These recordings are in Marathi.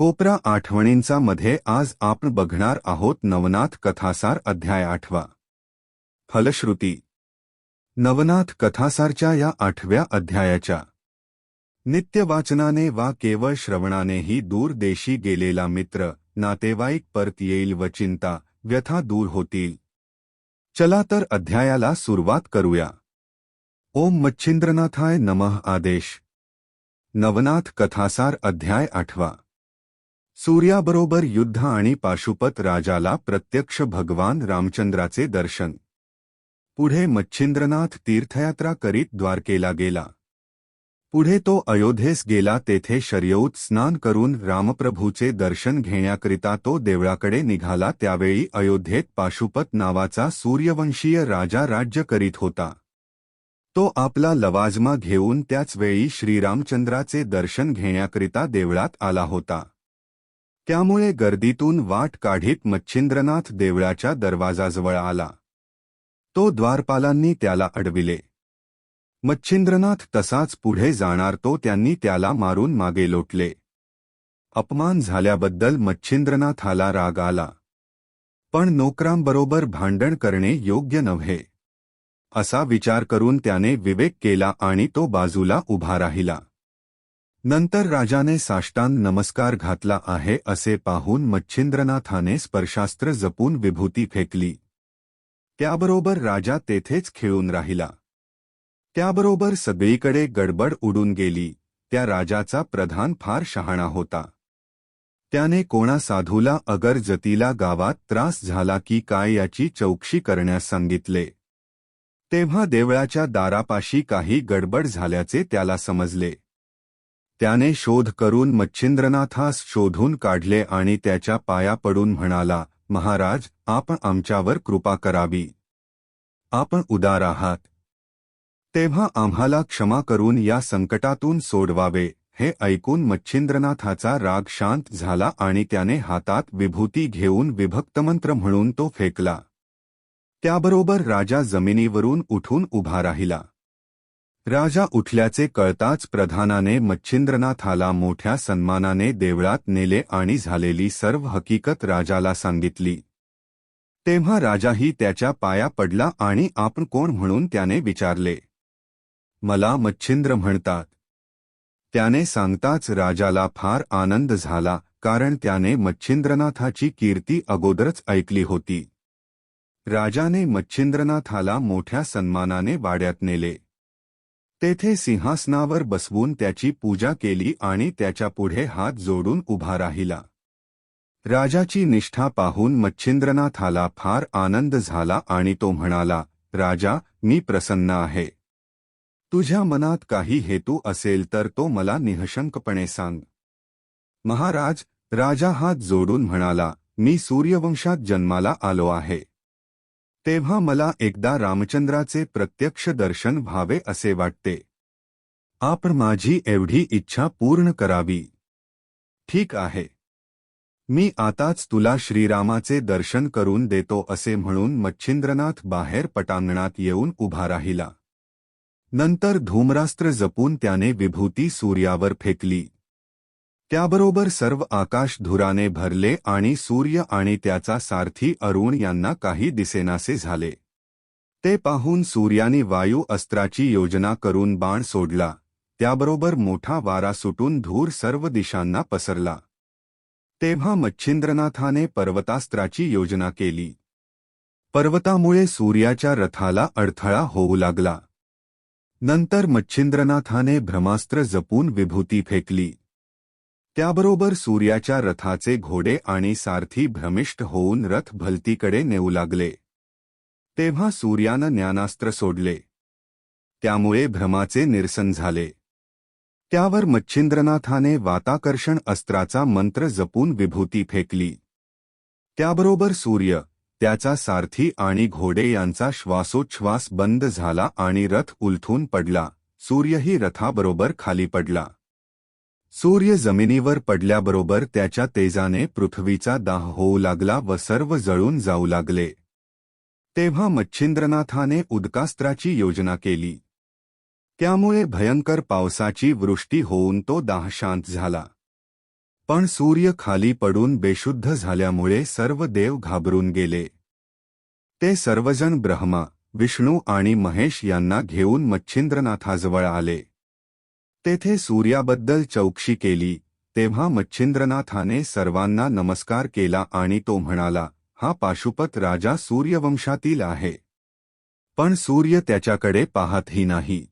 कोपरा आठवणींचा मध्ये आज आपण बघणार आहोत नवनाथ कथासार अध्याय आठवा. फलश्रुती. नवनाथ कथासारच्या या आठव्या अध्यायाच्या. नित्यवाचनाने वा केवळ श्रवणानेही दूर देशी गेलेला मित्र नातेवाईक परत येईल व चिंता व्यथा दूर होतील. चला तर अध्यायाला सुरुवात करूया. ओम मच्छिंद्रनाथाय नमः आदेश. नवनाथ कथासार अध्याय आठवा. सूर्याबरोबर युद्ध आणि पाशुपत राजाला प्रत्यक्ष भगवान रामचंद्राचे दर्शन. पुढे मच्छिंद्रनाथ तीर्थयात्रा करीत द्वारकेला गेला. पुढे तो अयोध्येस गेला तेथे शर्यौत स्नान करून रामप्रभूचे दर्शन घेण्याकरिता तो देवळाकडे निघाला त्यावेळी अयोध्येत पाशुपत नावाचा सूर्यवंशीय राजा राज्य करीत होता. तो आपला लवाजमा घेऊन त्याच वेळी श्रीरामचंद्राचे दर्शन घेण्याकरिता देवळात आला होता. त्यामुळे गर्दीतून वाट काढीत मच्छिंद्रनाथ देवळाच्या दरवाजाजवळ आला. तो द्वारपालांनी त्याला अडविले. मच्छिंद्रनाथ तसाच पुढे जाणार तो त्यांनी त्याला मारून मागे लोटले. अपमान झाल्याबद्दल मच्छिंद्रनाथाला राग आला. पण नोकरांबरोबर भांडण करणे योग्य नव्हे. असा विचार करून त्याने विवेक केला आणि तो बाजूला उभा राहिला. नंतर राजाने साष्टांग नमस्कार घातला आहे असे पाहून मच्छिंद्रनाथाने स्पर्शास्त्र जपून विभूती फेकली. त्याबरोबर राजा तेथेच खेळून राहिला. त्याबरोबर सगळीकडे गडबड उडून गेली. त्या राजाचा प्रधान फार शहाणा होता. त्याने कोणा साधूला अगर जतीला गावात त्रास झाला की काय याची चौकशी करण्यास सांगितले. तेव्हा देवळाच्या दारापाशी काही गडबड झाल्याचे त्याला समजले. त्याने शोध करून मच्छिंद्रनाथास शोधून काढले आणि त्याच्या पाया पडून म्हणाला महाराज आपण आमच्यावर कृपा करावी. आपण उदार आहात. तेव्हा आम्हाला क्षमा करून या संकटातून सोडवावे. हे ऐकून मच्छिंद्रनाथाचा राग शांत झाला आणि त्याने हातात विभूती घेऊन विभक्तमंत्र म्हणून तो फेकला. त्याबरोबर राजा जमिनीवरून उठून उभा राहिला. राजा उठल्याचे कळताच प्रधानाने मच्छिंद्रनाथाला मोठ्या सन्मानाने देवळात नेले आणि झालेली सर्व हकीकत राजाला सांगितली. तेव्हा राजाही त्याच्या पाया पडला आणि आपण कोण म्हणून त्याने विचारले. मला मच्छिंद्र म्हणतात. त्याने सांगताच राजाला फार आनंद झाला कारण त्याने मच्छिंद्रनाथाची कीर्ती अगोदरच ऐकली होती. राजाने मच्छिंद्रनाथाला मोठ्या सन्मानाने वाड्यात नेले. तेथे सिंहासनावर बसवून त्याची पूजा केली आणि त्याच्या पुढे हात जोडून उभा राहिला. राजाची निष्ठा पाहून मच्छिंद्रनाथाला फार आनंद झाला आणि तो म्हणाला राजा मी प्रसन्न आहे. तुझ्या मनात काही हेतू असेल तर तो मला निहशंकपणे सांग. महाराज राजा हात जोडून म्हणाला मी सूर्यवंशात जन्माला आलो आहे. तेव्हा मला एकदा रामचंद्राचे प्रत्यक्ष दर्शन व्हावे असे वाटते. आपण माझी एवढी इच्छा पूर्ण करावी. ठीक आहे. मी आताच तुला श्रीरामाचे दर्शन करून देतो असे म्हणून मच्छिंद्रनाथ बाहेर पटांगणात येऊन उभा राहिला. नंतर धूमरास्त्र जपून त्याने विभूती सूर्यावर फेकली. त्याबरोबर सर्व आकाश धुराने भरले आणि सूर्य आणि त्याचा सारथी अरुण यांना काही दिसेनासे झाले. ते पाहून सूर्याने वायू अस्त्राची योजना करून बाण सोडला. त्याबरोबर मोठा वारा सुटून धूर सर्व दिशांना पसरला. तेव्हा मच्छिंद्रनाथाने पर्वतास्त्राची योजना केली. पर्वतामुळे सूर्याच्या रथाला अडथळा होऊ लागला. नंतर मच्छिंद्रनाथाने भ्रमास्त्र जपून विभूती फेकली. त्याबरोबर सूर्याच्या रथाचे घोडे आणि सारथी भ्रमिष्ट होऊन रथ भलतीकडे नेऊ लागले. तेव्हा सूर्यानं ज्ञानास्त्र सोडले. त्यामुळे भ्रमाचे निरसन झाले. त्यावर मच्छिंद्रनाथाने वाताकर्षण अस्त्राचा मंत्र जपून विभूती फेकली. त्याबरोबर सूर्य त्याचा सारथी आणि घोडे यांचा श्वासोच्छ्वास बंद झाला आणि रथ उलथून पडला. सूर्यही रथाबरोबर खाली पडला. सूर्य जमिनीवर पडल्याबरोबर त्याच्या तेजाने पृथ्वीचा दाह होऊ लागला व सर्व जळून जाऊ लागले. तेव्हा मच्छिंद्रनाथाने उदकास्त्राची योजना केली. त्यामुळे भयंकर पावसाची वृष्टी होऊन तो दाह शांत झाला. पण सूर्य खाली पडून बेशुद्ध झाल्यामुळे सर्व देव घाबरून गेले. ते सर्वजण ब्रह्मा विष्णू आणि महेश यांना घेऊन मच्छिंद्रनाथाजवळ आले. तेथे सूर्याबद्दल चौकशी केली तेव्हा मच्छिंद्रनाथाने सर्वांना नमस्कार केला आणि तो म्हणाला हा पाशुपत राजा सूर्यवंशातील आहे. पण सूर्य त्याच्याकडे पाहतही नाही.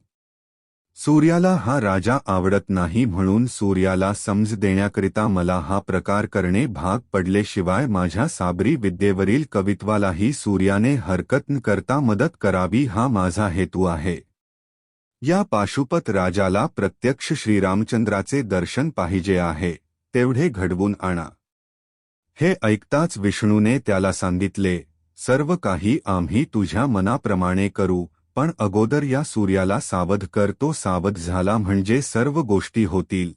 सूर्याला हा राजा आवडत नाही म्हणून सूर्याला समज देण्याकरिता मला हा प्रकार करणे भाग पडलेशिवाय माझ्या साबरी विद्येवरील कवित्वालाही सूर्याने हरकत न करता मदत करावी हा माझा हेतू आहे. या पाशुपत राजाला प्रत्यक्ष श्रीरामचंद्राचे दर्शन पाहिजे आहे तेवढे घडवून आणा. हे ऐकताच विष्णूने त्याला सांगितले सर्व काही आम्ही तुझ्या मनाप्रमाणे करू पण अगोदर या सूर्याला सावध कर तो सावध झाला म्हणजे सर्व गोष्टी होतील.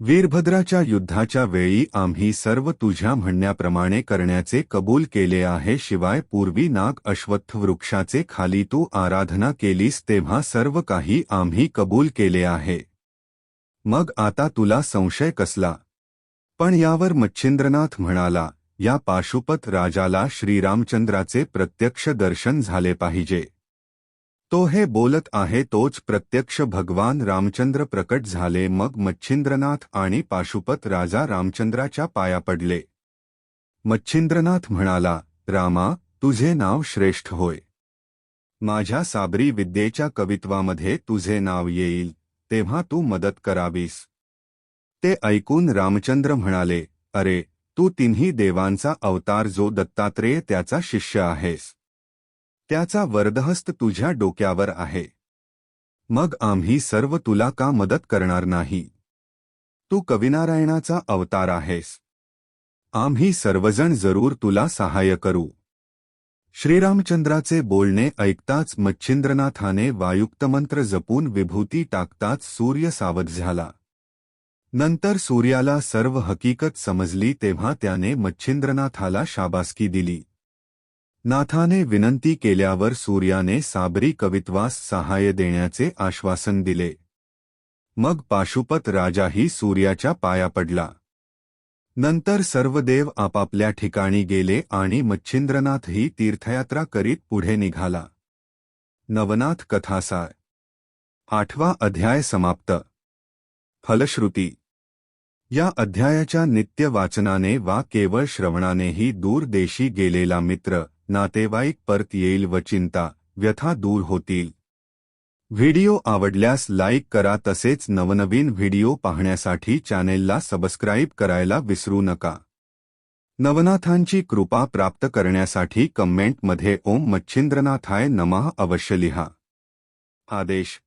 वीरभद्राच्या युद्धाच्या वेळी आम्ही सर्व तुझ्या म्हणण्याप्रमाणे करण्याचे कबूल केले आहे शिवाय पूर्वी नाग अश्वत्थ वृक्षाचे खाली तू आराधना केलीस तेव्हा सर्व काही आम्ही कबूल केले आहे. मग आता तुला संशय कसला? पण यावर मच्छिंद्रनाथ म्हणाला या पाशुपत राजाला श्रीरामचंद्राचे प्रत्यक्ष दर्शन झाले पाहिजे. तो हे बोलत आहे तोच प्रत्यक्ष भगवान रामचंद्र प्रकट झाले मग मच्छिंद्रनाथ आणि पाशुपत राजा रामचंद्राच्या पाया पडले. मच्छिंद्रनाथ म्हणाला रामा तुझे नाव श्रेष्ठ होय. माझ्या साबरी विद्येच्या कवित्वामध्ये तुझे नाव येईल तेव्हा तू मदत करावीस. ते ऐकून रामचंद्र म्हणाले अरे तू तिन्ही देवांचा अवतार जो दत्तात्रेय त्याचा शिष्य आहेस. त्याचा वर्दहस्त तुझ्या डोक्यावर आहे. मग आम्ही सर्व तुला का मदत करणार नाही? तू कविनारायणाचा अवतार आहेस. आम्ही सर्वजण जरूर तुला सहाय्य करू. श्रीरामचंद्राचे बोलणे ऐकताच मच्छिंद्रनाथाने वायुक्तमंत्र जपून विभूती टाकताच सूर्य सावध झाला. नंतर सूर्याला सर्व हकीकत समजली तेव्हा त्याने मच्छिंद्रनाथाला शाबासकी दिली. नाथाने विनंती केल्यावर सूर्याने साबरी कवित्वास सहाय्य देण्याचे आश्वासन दिले. मग पाशुपत राजाही सूर्याच्या पाया पडला. नंतर सर्व देव आपापल्या ठिकाणी गेले आणि मच्छिंद्रनाथही तीर्थयात्रा करीत पुढे निघाला. नवनाथ कथासार. आठवा अध्याय समाप्त. फलश्रुती. या अध्यायाच्या नित्य वाचनाने वा केवळ श्रवणानेही दूर देशी गेलेला मित्र नातेवाईक परत येईल व चिंता व्यथा दूर होतील. व्हिडिओ आवडल्यास लाईक करा तसेच नवनवीन व्हिडिओ पाहण्यासाठी चॅनेलला सबस्क्राईब करायला विसरू नका. नवनाथांची कृपा प्राप्त करण्यासाठी कमेंटमध्ये ओम मच्छिंद्रनाथाय नमः अवश्य लिहा. आदेश